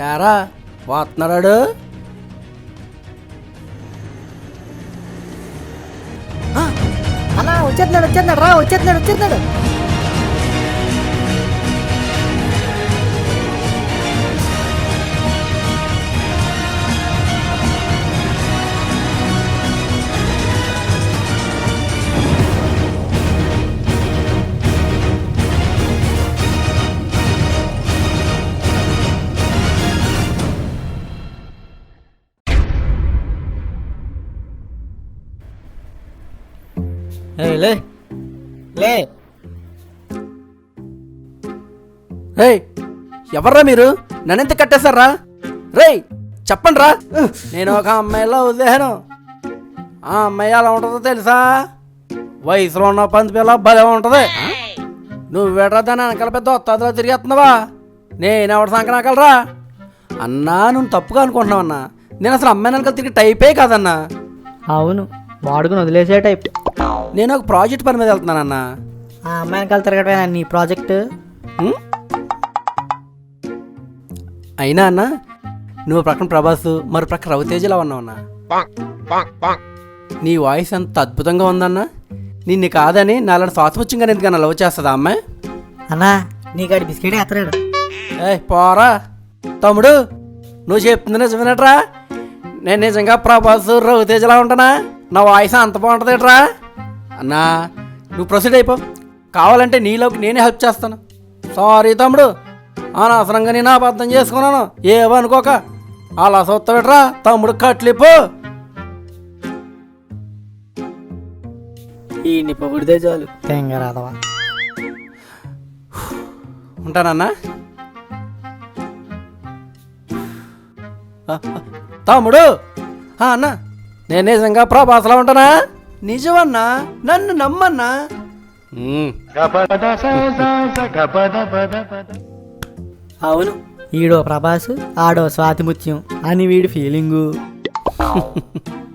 యారా పోతున్నాడు అన్నా వచ్చేస్తున్నాడు వచ్చేస్తున్నాడు రా వచ్చేస్తున్నాడు వచ్చేస్తున్నాడు. లే ఎవర్రా మీరు? నన్నెంత కట్టేశారా? రేయ్ చెప్పండి రా నేను ఒక అమ్మాయిలో వదిలేను ఆ అమ్మాయి ఎలా ఉంటుందో తెలుసా? వయసులో ఉన్న పంది పిల్ల భలే ఉంటుంది. నువ్వు వెడరా దాన్ని వెనకాల పెద్ద వస్తాదో తిరిగేస్తున్నావా? నేను ఎవడ సంకనాకలరా అన్నా నువ్వు తప్పుగా అనుకుంటున్నావు అన్నా నేను అసలు అమ్మాయి వెనకాల తిరిగి టైపే కాదన్నా. అవును వాడుకుని వదిలేసే టైప్. నేను ఒక ప్రాజెక్ట్ పని మీద వెళ్తున్నానన్నా ఆ అమ్మాయిని కలిసి తిరగటమేనా నీ ప్రాజెక్ట్? ఉం? అయినా అన్న నువ్వు ప్రక్కన ప్రభాస్ మరి ప్రక్కన రవితేజలా ఉన్నావన్నా నీ వాయిస్ ఎంత అద్భుతంగా ఉందన్నా. నిన్ను కాదని నాలాంటి శ్వాసముచ్చంగా ఎందుకన్నా లవ్ చేస్తుందా అమ్మాయి అన్నా నీకాడి బిస్కెట్ ఎత్తరాడు ఏ పోరా. తమ్ముడు నువ్వు చెప్తుంది నిజమేనట్రా నేను నిజంగా ప్రభాస్ రవితేజలా ఉంటానా? నా వాయిస్ అంత బాగుంటుందేట్రా? అన్నా నువ్వు ప్రొసీడ్ అయిపో. కావాలంటే నీలోకి నేనే హెల్ప్ చేస్తాను. సారీ తమ్ముడు అనవసరంగా నేను అబద్ధం చేసుకున్నాను. ఏమనుకోక అలా చూస్తావేట్రా తమ్ముడు కట్లిప్పు ఈ పొగిడితే చాలు. తెంగరాదవా. ఉంటానన్నా. తమ్ముడు అన్నా నేను నిజంగా ప్రభాస్లా ఉంటానా? నిజమన్నా? నన్ను నమ్మన్నా? అవును. ఈడో ప్రభాస్ ఆడో స్వాతిముత్యం అని వీడి ఫీలింగు